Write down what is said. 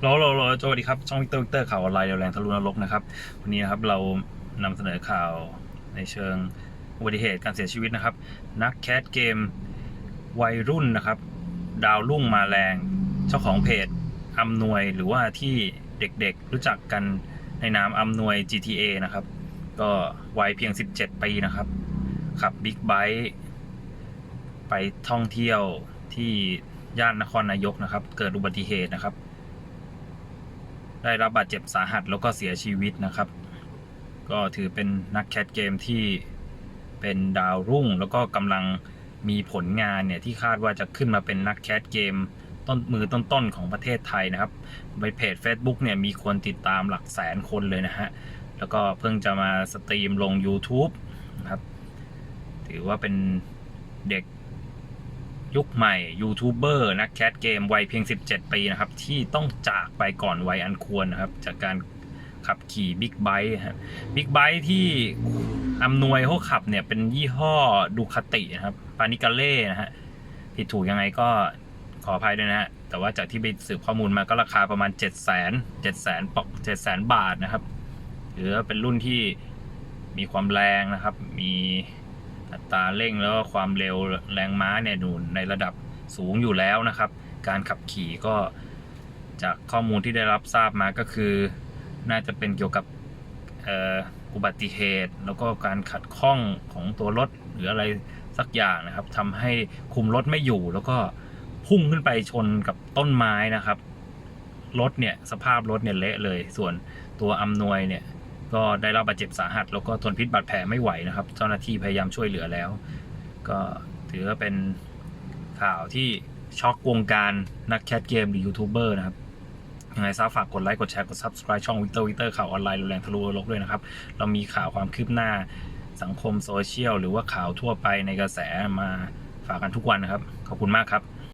โหลโหลโหลสวัสดีครับ ช่องวิกเตอร์วิกเตอร์ข่าวออนไลน์เร็วแรงทะลุนรกนะครับ วันนี้นะครับเรานำเสนอข่าวในเชิงอุบัติเหตุการเสียชีวิตนะครับ นักแคสเกมวัยรุ่นนะครับ ดาวรุ่งมาแรง เจ้าของเพจอำนวยหรือว่าที่เด็กๆรู้จักกันในนามอำนวย GTA นะครับ ก็วัยเพียง 17 ปีนะครับ ขับบิ๊กไบค์ไปท่องเที่ยวที่ย่านนครนายกนะครับ เกิดอุบัติเหตุนะครับ ได้รับบาดเจ็บสาหัสแล้วก็เสียชีวิตนะครับ ก็ถือเป็นนักแคสเกมที่เป็นดาวรุ่ง แล้วก็กำลังมีผลงานเนี่ยที่คาดว่าจะขึ้นมาเป็นนักแคสเกมต้นมือต้นๆของประเทศไทยนะครับในเพจ Facebook เนี่ยมีคนติดตามหลักแสนคนเลยนะฮะ แล้วก็เพิ่งจะมาสตรีมลง YouTube นะครับ ถือว่าเป็นเด็ก ยุคใหม่ยูทูบเบอร์นักแคสเกมวัยเพียง 17 ปีนะครับ ที่ต้องจากไปก่อนวัยอันควรนะครับ จากการขับขี่บิ๊กไบค์ครับบิ๊กไบค์ที่อำนวยเขาขับเนี่ยเป็นยี่ห้อดูคาตินะครับปานิกาเล่นะฮะผิดถูกยังไงก็ขออภัยด้วยนะฮะแต่ว่าจากที่ไปสืบข้อมูลมาก็ราคาประมาณ 7 0 0 0 0 0 7 0 0 0 0ปอก7 0 0 0 0 บาทนะครับถือว่าเป็นรุ่นที่มีความแรงนะครับ มี อัตราเร่งแล้วก็ความเร็วแรงม้าเนี่ยดูในระดับสูงอยู่แล้วนะครับ การขับขี่ก็จากข้อมูลที่ได้รับทราบมาก็คือ น่าจะเป็นเกี่ยวกับอุบัติเหตุ แล้วก็การขัดข้องของตัวรถหรืออะไรสักอย่างนะครับทำให้คุมรถไม่อยู่ แล้วก็พุ่งขึ้นไปชนกับต้นไม้นะครับรถเนี่ยสภาพรถเนี่ยเละเลย ส่วนตัวอำนวยเนี่ย ก็ได้รับบาดเจ็บสาหัส แล้วก็ทนพิษบาดแผลไม่ไหวนะครับ เจ้าหน้าที่พยายามช่วยเหลือแล้ว ก็ถือว่าเป็นข่าวที่ช็อกวงการนักแคสเกมหรือยูทูบเบอร์นะครับยังไงซาฝากกดไลค์ กดแชร์ กด subscribe ช่องวิกเตอร์วิกเตอร์ข่าวออนไลน์รุนแรงทะลุโลกด้วยนะครับ เรามีข่าวความคืบหน้าสังคมโซเชียล หรือว่าข่าวทั่วไปในกระแสมาฝากกันทุกวันนะครับ ขอบคุณมากครับ